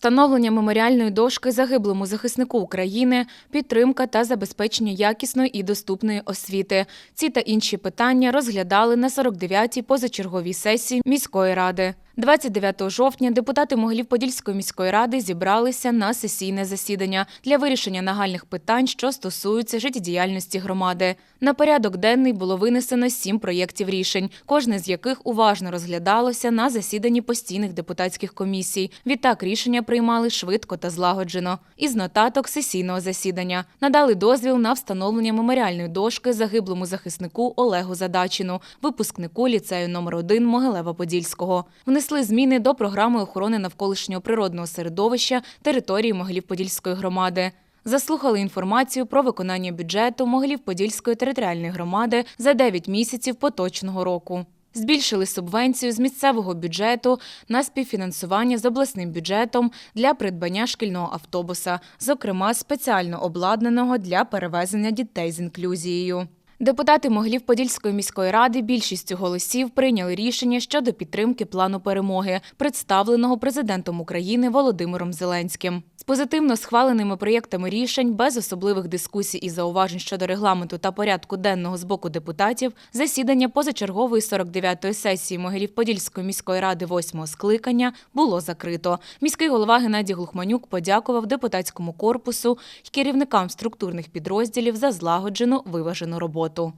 встановлення меморіальної дошки загиблому захиснику України, підтримка та забезпечення якісної і доступної освіти. Ці та інші питання розглядали на 49-й позачерговій сесії міської ради. 29 жовтня депутати Могилів-Подільської міської ради зібралися на сесійне засідання для вирішення нагальних питань, що стосуються життєдіяльності громади. На порядок денний було винесено сім проєктів рішень, кожне з яких уважно розглядалося на засіданні постійних депутатських комісій. Відтак рішення приймали швидко та злагоджено. Із нотаток сесійного засідання надали дозвіл на встановлення меморіальної дошки загиблому захиснику Олегу Задачину, випускнику ліцею номер 1 Могилева-Подільського. Внесли зміни до програми охорони навколишнього природного середовища території Могилів-Подільської громади. Заслухали інформацію про виконання бюджету Могилів-Подільської територіальної громади за 9 місяців поточного року. Збільшили субвенцію з місцевого бюджету на співфінансування з обласним бюджетом для придбання шкільного автобуса, зокрема спеціально обладнаного для перевезення дітей з інклюзією. Депутати Могилів-Подільської міської ради більшістю голосів прийняли рішення щодо підтримки плану перемоги, представленого президентом України Володимиром Зеленським. З позитивно схваленими проєктами рішень, без особливих дискусій і зауважень щодо регламенту та порядку денного з боку депутатів, засідання позачергової 49-ї сесії Могилів-Подільської міської ради 8-го скликання було закрито. Міський голова Геннадій Глухманюк подякував депутатському корпусу і керівникам структурних підрозділів за злагоджену виважену роботу. moto